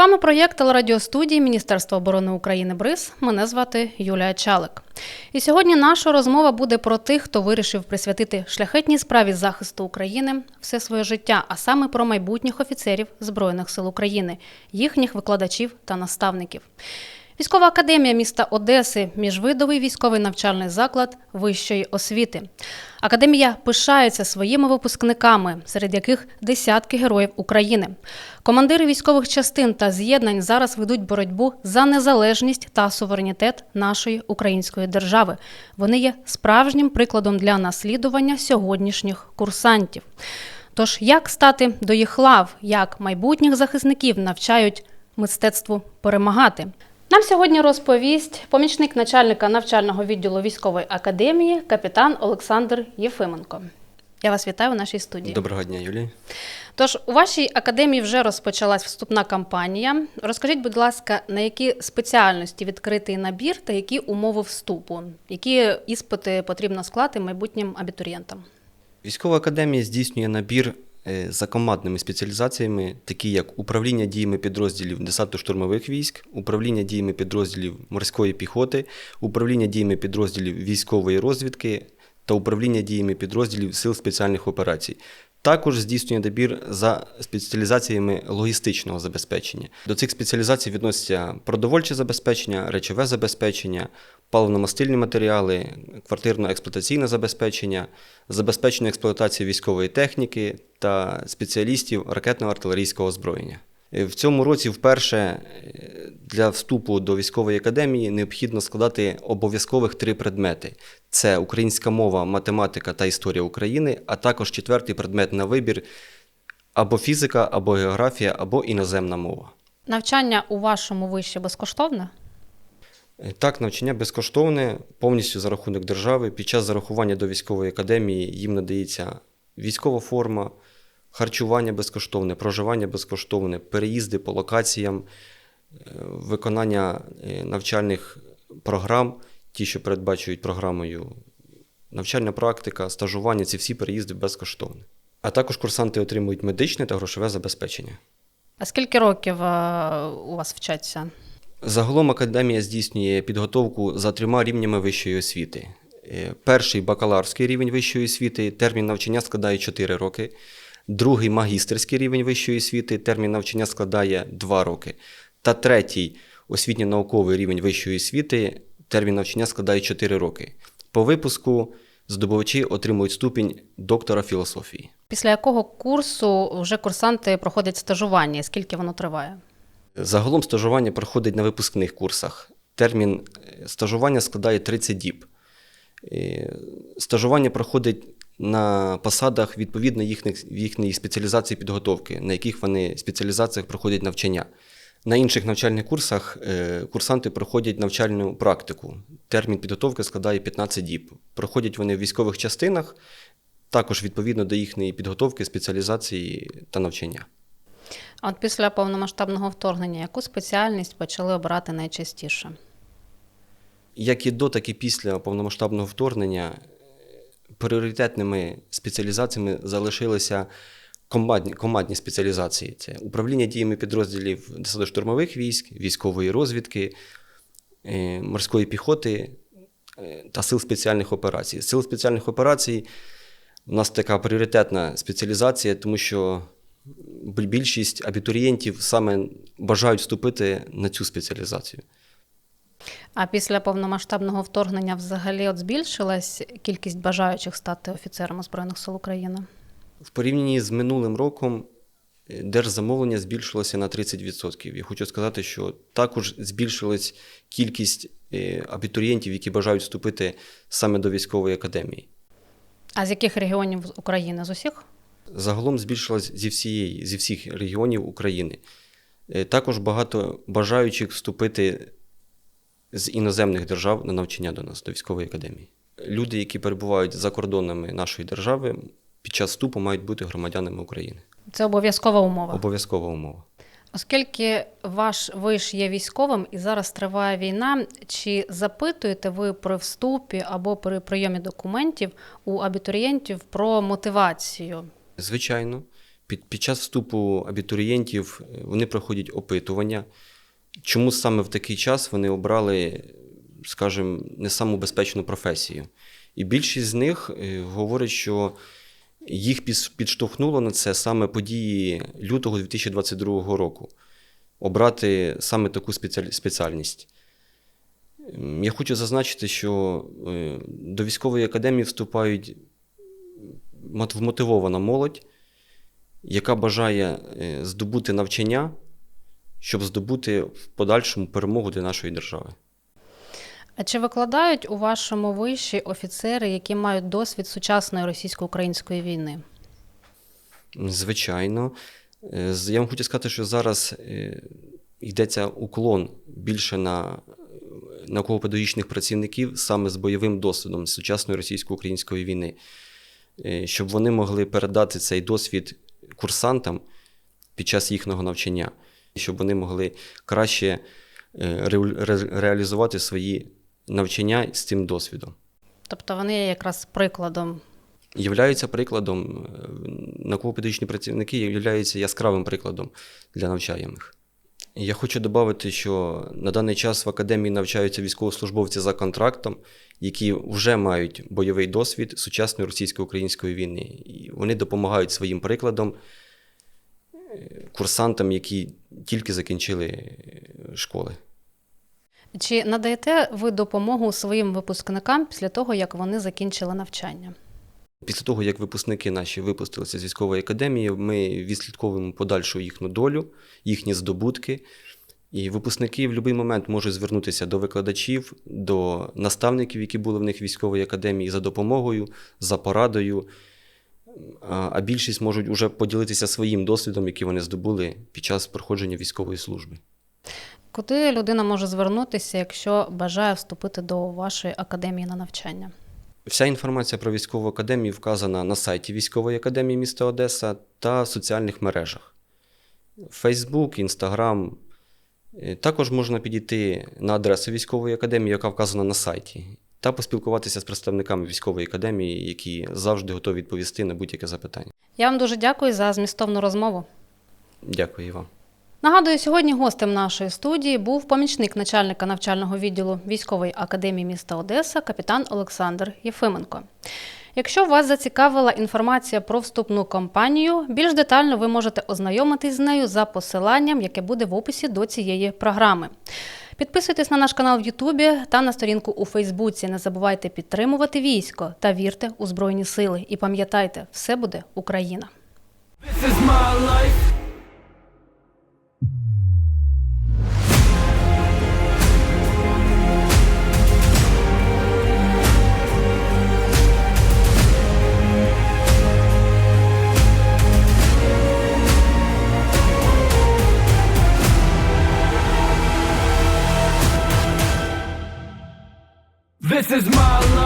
вами проєкт телерадіостудії Міністерства оборони України БРИЗ. Мене звати Юлія Чалик. І сьогодні наша розмова буде про тих, хто вирішив присвятити шляхетній справі захисту України все своє життя, а саме про майбутніх офіцерів Збройних сил України, їхніх викладачів та наставників. Військова академія міста Одеси міжвидовий військовий навчальний заклад вищої освіти. Академія пишається своїми випускниками, серед яких десятки героїв України. Командири військових частин та з'єднань зараз ведуть боротьбу за незалежність та суверенітет нашої української держави. Вони є справжнім прикладом для наслідування сьогоднішніх курсантів. Тож, як стати до їх лав, як майбутніх захисників навчають мистецтву перемагати? Нам сьогодні розповість помічник начальника навчального відділу військової академії, капітан Олександр Єфименко. Я вас вітаю у нашій студії. Доброго дня, Юлія. Тож у вашій академії вже розпочалась вступна кампанія. Розкажіть, будь ласка, на які спеціальності відкритий набір та які умови вступу, які іспити потрібно склати майбутнім абітурієнтам? Військова академія здійснює набір за командними спеціалізаціями, такі як управління діями підрозділів десантно-штурмових військ, управління діями підрозділів морської піхоти, управління діями підрозділів військової розвідки та управління діями підрозділів сил спеціальних операцій. Також здійснює добір за спеціалізаціями логістичного забезпечення. До цих спеціалізацій відносяться продовольче забезпечення, речове забезпечення, паливно-мастильні матеріали, квартирно-експлуатаційне забезпечення, забезпечення експлуатації військової техніки та спеціалістів ракетно-артилерійського озброєння. Е, В цьому році вперше е, для вступу до військової академії необхідно складати обов'язкових три предмети: це українська мова, математика та історія України, а також четвертий предмет на вибір або фізика, або географія, або іноземна мова. Навчання у вашому виші безкоштовне? Е, Так, навчання безкоштовне, повністю за рахунок держави. Під час зарахування до військової академії їм надається військова форма, харчування безкоштовне, проживання безкоштовне, переїзди по локаціям, виконання е, навчальних програм, ті, що передбачують програмою навчальна практика, стажування ці всі переїзди безкоштовні. А також курсанти отримують медичне та грошове забезпечення. А скільки років е, у вас вчаться? Загалом академія здійснює підготовку за трьома рівнями вищої освіти. Е, Перший бакалаврський рівень вищої освіти, термін навчання складає 4 роки. Другий магістерський рівень вищої освіти, термін навчання складає 2 роки. Та третій освітньо-науковий рівень вищої освіти, термін навчання складає 4 роки. По випуску здобувачі отримують ступінь доктора філософії. Після якого курсу вже курсанти проходять стажування? Скільки воно триває? Загалом стажування проходить на випускних курсах. Термін е, стажування складає 30 діб. Е, Стажування проходить на посадах відповідно їхніх, їхньої спеціалізації підготовки, на яких вони спеціалізаціях проходять навчання. На інших навчальних курсах е, курсанти проходять навчальну практику. Термін підготовки складає 15 діб. Проходять вони в військових частинах, також відповідно до їхньої підготовки, спеціалізації та навчання. А от після повномасштабного вторгнення яку спеціальність почали обирати найчастіше? Як і до, так і після повномасштабного вторгнення е, пріоритетними спеціалізаціями залишилися командні, командні спеціалізації: це управління діями підрозділів десантно-штурмових військ, військової розвідки, е, морської піхоти е, та сил спеціальних операцій. Сил спеціальних операцій у нас така пріоритетна спеціалізація, тому що більшість абітурієнтів саме бажають вступити на цю спеціалізацію. А після повномасштабного вторгнення взагалі от збільшилась кількість бажаючих стати офіцерами Збройних сил України? В порівнянні з минулим роком е, держзамовлення збільшилося на 30%. Я хочу сказати, що також збільшилась кількість е, абітурієнтів, які бажають вступити саме до військової академії. А з яких регіонів України? З усіх? Загалом збільшилась зі всієї, зі всіх регіонів України. Е, Також багато бажаючих вступити з іноземних держав на навчання до нас, до військової академії. Люди, які перебувають за кордонами нашої держави, під час вступу мають бути громадянами України. Це обов'язкова умова. Обов'язкова умова. Оскільки ваш виш є військовим і зараз триває війна, чи запитуєте ви при вступі або при прийомі документів у абітурієнтів про мотивацію? Звичайно, Під, під час вступу абітурієнтів е, вони проходять опитування. Чому саме в такий час вони обрали, скажімо, не саму безпечну професію? І більшість з них е, говорить, що їх підштовхнуло на це саме події лютого 2022 року. Обрати саме таку спеціальність. Ем, Я хочу зазначити, що е, до військової академії вступають вмотивована молодь, яка бажає е, здобути навчання, щоб здобути в подальшому перемогу для нашої держави. А чи викладають у вашому виші офіцери, які мають досвід сучасної російсько-української війни? Звичайно. Е, Я вам хочу сказати, що зараз е, йдеться уклон більше на науково-педагогічних працівників саме з бойовим досвідом сучасної російсько-української війни, Е, щоб вони могли передати цей досвід курсантам під час їхнього навчання, щоб вони могли краще реалізувати свої навчання з цим досвідом. Тобто вони є якраз прикладом. Являються прикладом, е, науково-педагогічні працівники являються яскравим прикладом для навчаємих. Я хочу додати, що на даний час в академії навчаються військовослужбовці за контрактом, які вже мають бойовий досвід сучасної російсько-української війни. І вони допомагають своїм прикладом е, курсантам, які тільки закінчили е, школи. Чи надаєте ви допомогу своїм випускникам після того, як вони закінчили навчання? Після того, як випускники наші випустилися з військової академії, ми відслідковуємо подальшу їхню долю, їхні здобутки. І випускники в будь-який момент можуть звернутися до викладачів, до наставників, які були в них в військовій академії, за допомогою, за порадою. А більшість можуть вже поділитися своїм досвідом, який вони здобули під час проходження військової служби. Куди людина може звернутися, якщо бажає вступити до вашої академії на навчання? Вся інформація про військову академію вказана на сайті військової академії міста Одеса та в соціальних мережах: Facebook, Instagram. Е, Також можна підійти на адресу військової академії, яка вказана на сайті, та поспілкуватися з представниками військової академії, які завжди готові відповісти на будь-яке запитання. Я вам дуже дякую за змістовну розмову. Дякую і вам. Нагадую, сьогодні гостем нашої студії був помічник начальника навчального відділу військової академії міста Одеса, капітан Олександр Єфименко. Якщо вас зацікавила інформація про вступну кампанію, більш детально ви можете ознайомитись з нею за посиланням, яке буде в описі до цієї програми. Підписуйтесь на наш канал в Ютубі та на сторінку у Фейсбуці. Не забувайте підтримувати військо та вірте у Збройні Сили. І пам'ятайте, все буде Україна! This is my life. Is my life.